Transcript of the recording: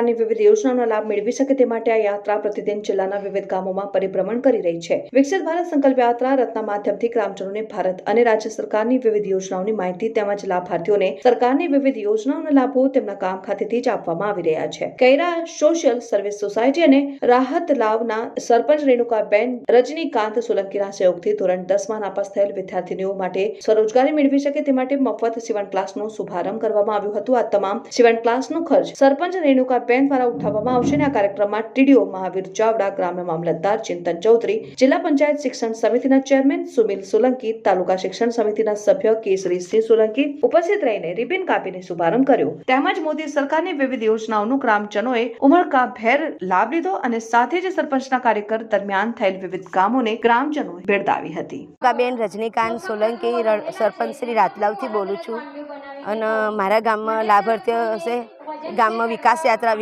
સરકારની વિવિધ યોજનાઓનો લાભ મેળવી શકે તે માટે આ યાત્રા પ્રતિદિન જિલ્લાના વિવિધ ગામોમાં પરિભ્રમણ કરી રહી છે. વિકસિત ભારત સંકલ્પ યાત્રા રથના માધ્યમથી ગ્રામજનોને ભારત અને રાજ્ય સરકારની વિવિધ યોજનાઓની માહિતી તેમજ લાભાર્થીઓને સરકારની વિવિધ યોજનાઓના લાભો તેમના ગામ ખાતેથી જ આપવામાં આવી રહ્યા છે. કૈરા સોશિયલ સર્વિસ સોસાયટી અને રાહત લાવના સરપંચ રેણુકાબેન રજનીકાંત સોલંકીના સહયોગથી ધોરણ દસમાં નાપાસ થયેલ વિદ્યાર્થીનીઓ માટે સ્વરોજગારી મેળવી શકે તે માટે મફત સીવણ ક્લાસનો શુભારંભ કરવામાં આવ્યો હતો. આ તમામ સીવણ ક્લાસનો ખર્ચ સરપંચ રેણુકાબેન દ્વારા ઉઠાવવામાં આવશે અને આ કાર્યક્રમમાં ટીડીઓ મહાવીર ચાવડા, ગ્રામ્ય મામલતદાર ચિંતન ચૌધરી, જિલ્લા પંચાયત શિક્ષણ સમિતિના ચેરમેન સુમિલ સોલંકી, તાલુકા શિક્ષણ સમિતિના સભ્ય કેસરી સિંહ સોલંકી ઉપસ્થિત રહીને રિબિન કાપીને શુભારંભ કર્યો. તેમજ મોદી સરકારની વિવિધ યોજનાઓનું ગ્રામજનોએ ઉમળકા ભેર લાભ લીધો અને સાથે જ સરપંચના કાર્યકર દરમિયાન થયેલ વિવિધ કામોને ગ્રામજનોએ બિરદાવી હતી. બેન રજનીકાંત સોલંકી સરપંચ શ્રી રાતલાવથી બોલું છું. અને મારા ગામમાં લાભાર્થી હશે ગામમાં વિકાસ યાત્રા